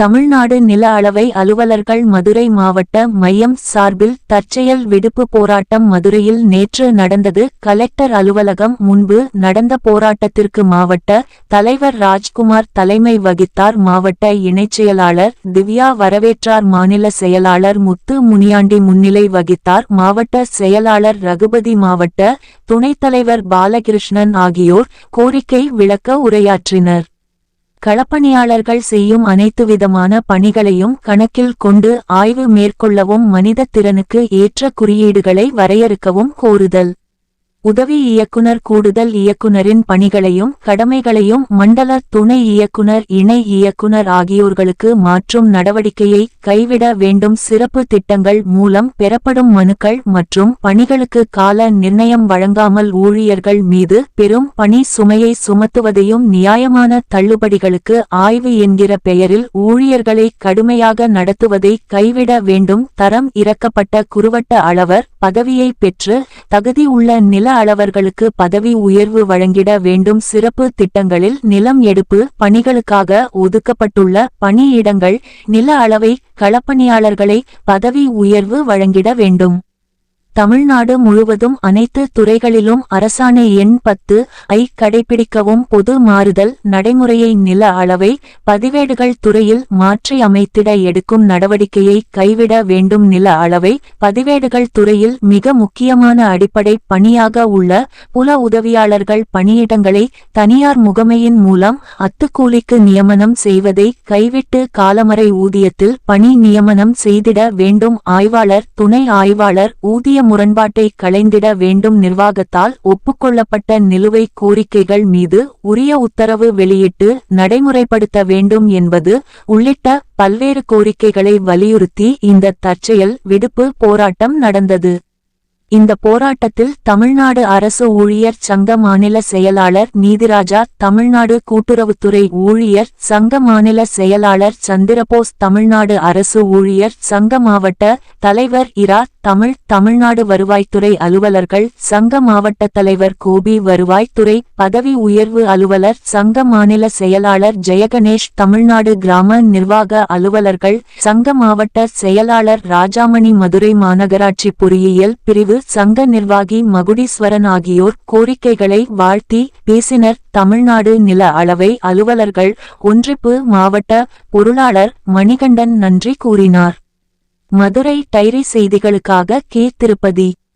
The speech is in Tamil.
தமிழ்நாடு நில அளவை அலுவலர்கள் மதுரை மாவட்ட மையம் சார்பில் தற்செயல் விடுப்பு போராட்டம் மதுரையில் நேற்று நடந்தது. கலெக்டர் அலுவலகம் முன்பு நடந்த போராட்டத்திற்கு மாவட்ட தலைவர் ராஜ்குமார் தலைமை வகித்தார். மாவட்ட இணைச் செயலாளர் திவ்யா வரவேற்றார். மாநில செயலாளர் முத்து முனியாண்டி முன்னிலை வகித்தார். மாவட்ட செயலாளர் ரகுபதி மாவட்ட துணைத் தலைவர் பாலகிருஷ்ணன் ஆகியோர் கோரிக்கை விளக்க உரையாற்றினர். களப்பணியாளர்கள் செய்யும் அனைத்து விதமான பணிகளையும் கணக்கில் கொண்டு ஆய்வு மேற்கொள்ளவும் மனித திறனுக்கு ஏற்ற குறியீடுகளை வரையறுக்கவும் கோருதல். உதவி இயக்குனர் கூடுதல் இயக்குனரின் பணிகளையும் கடமைகளையும் மண்டல துணை இயக்குனர் இணை இயக்குனர் ஆகியோர்களுக்கு மாற்றும் நடவடிக்கையை கைவிட வேண்டும். சிறப்பு திட்டங்கள் மூலம் பெறப்படும் மனுக்கள் மற்றும் பணிகளுக்கு கால நிர்ணயம் வழங்காமல் ஊழியர்கள் மீது பெரும் பணி சுமையை சுமத்துவதையும் நியாயமான தள்ளுபடிகளுக்கு ஆய்வு என்கிற பெயரில் ஊழியர்களை கடுமையாக நடத்துவதை கைவிட வேண்டும். தரம் இறக்கப்பட்ட குறுவட்ட அளவர் பதவியை பெற்று தகுதி உள்ள நில அளவர்களுக்கு பதவி உயர்வு வழங்கிட வேண்டும். சிறப்பு திட்டங்களில் நிலம் எடுப்பு பணிகளுக்காக ஒதுக்கப்பட்டுள்ள பணியிடங்கள் நில அளவை களப்பணியாளர்களை பதவி உயர்வு வழங்கிட வேண்டும். தமிழ்நாடு முழுவதும் அனைத்து துறைகளிலும் அரசாணை எண் பத்து ஐ கடைபிடிக்கவும் பொது மாறுதல் நடைமுறையை நில அளவை பதிவேடுகள் துறையில் மாற்றி அமைத்திட எடுக்கும் நடவடிக்கையை கைவிட வேண்டும். நில அளவை பதிவேடுகள் துறையில் மிக முக்கியமான அடிப்படை பணியாக உள்ள புல உதவியாளர்கள் பணியிடங்களை தனியார் முகமையின் மூலம் அத்துக்கூலிக்கு நியமனம் செய்வதை கைவிட்டு காலமறை ஊதியத்தில் பணி நியமனம் செய்திட வேண்டும். ஆய்வாளர் துணை ஆய்வாளர் ஊதியம் முரண்பாட்டை களைந்திட வேண்டும் நிர்வாகத்தால் ஒப்புக்கொள்ளப்பட்ட நிலுவை கோரிக்கைகள் மீது உரிய உத்தரவு வெளியிட்டு நடைமுறைப்படுத்த வேண்டும் என்பது உள்ளிட்ட பல்வேறு கோரிக்கைகளை வலியுறுத்தி இந்த தற்செயல் விடுப்பு போராட்டம் நடந்தது. இந்த போராட்டத்தில் தமிழ்நாடு அரசு ஊழியர் சங்க மாநில செயலாளர் நீதிராஜா தமிழ்நாடு கூட்டுறவுத்துறை ஊழியர் சங்க மாநில செயலாளர் சந்திரபோஸ் தமிழ்நாடு அரசு ஊழியர் சங்க மாவட்ட தலைவர் இரா தமிழ் தமிழ்நாடு வருவாய்த்துறை அலுவலர்கள் சங்க மாவட்ட தலைவர் கோபி வருவாய்த்துறை பதவி உயர்வு அலுவலர் சங்க மாநில செயலாளர் ஜெயகணேஷ் தமிழ்நாடு கிராம நிர்வாக அலுவலர்கள் சங்க மாவட்ட செயலாளர் ராஜாமணி மதுரை மாநகராட்சி பொறியியல் பிரிவு சங்க நிர்வாகி மகுடீஸ்வரன் ஆகியோர் கோரிக்கைகளை வாழ்த்தி பேசினர். தமிழ்நாடு நில அளவை அலுவலர்கள் ஒன்றிப்பு மாவட்ட பொருளாளர் மணிகண்டன் நன்றி கூறினார். மதுரை டைரி செய்திகளுக்காக கே திருப்பதி